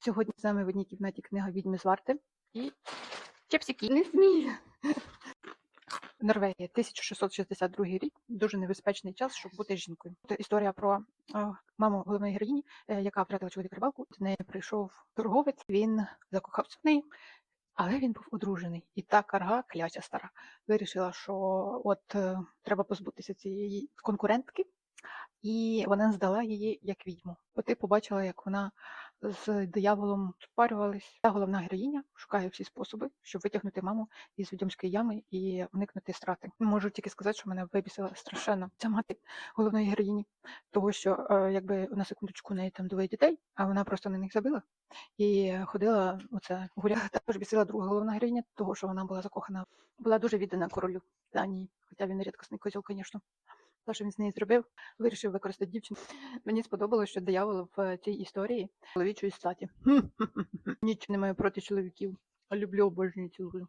Сьогодні з нами в одній кімнаті книга відьми з Варти і чепсики. Не смій. Норвегія, 1662 рік, дуже небезпечний час, щоб бути жінкою. Це історія про е, маму головної героїні, е, яка втратила чоловіка рибалку. До неї прийшов торговець, він закохався в неї, але він був одружений. І та карга, кляча стара, вирішила, що от е, треба позбутися цієї конкурентки, і вона здала її як відьму. От ти побачила, як вона з дияволом спарювалась. Та головна героїня шукає всі способи, щоб витягнути маму із відьомської ями і уникнути страти. Можу тільки сказати, що мене вибісила страшенно ця мати головної героїні, того що е, якби на секундочку у неї там двоє дітей, а вона просто на них забила і ходила оце гуляла. Також бісила друга головна героїня, того що вона була закохана, була дуже віддана королю Данії, хоча він рідкісний козьол, звісно. Те, що він з нею зробив, вирішив використати дівчину. Мені сподобалося, що диявол в цій історії чоловічої статі. Ніч не маю проти чоловіків. Люблю обожнюю цілую.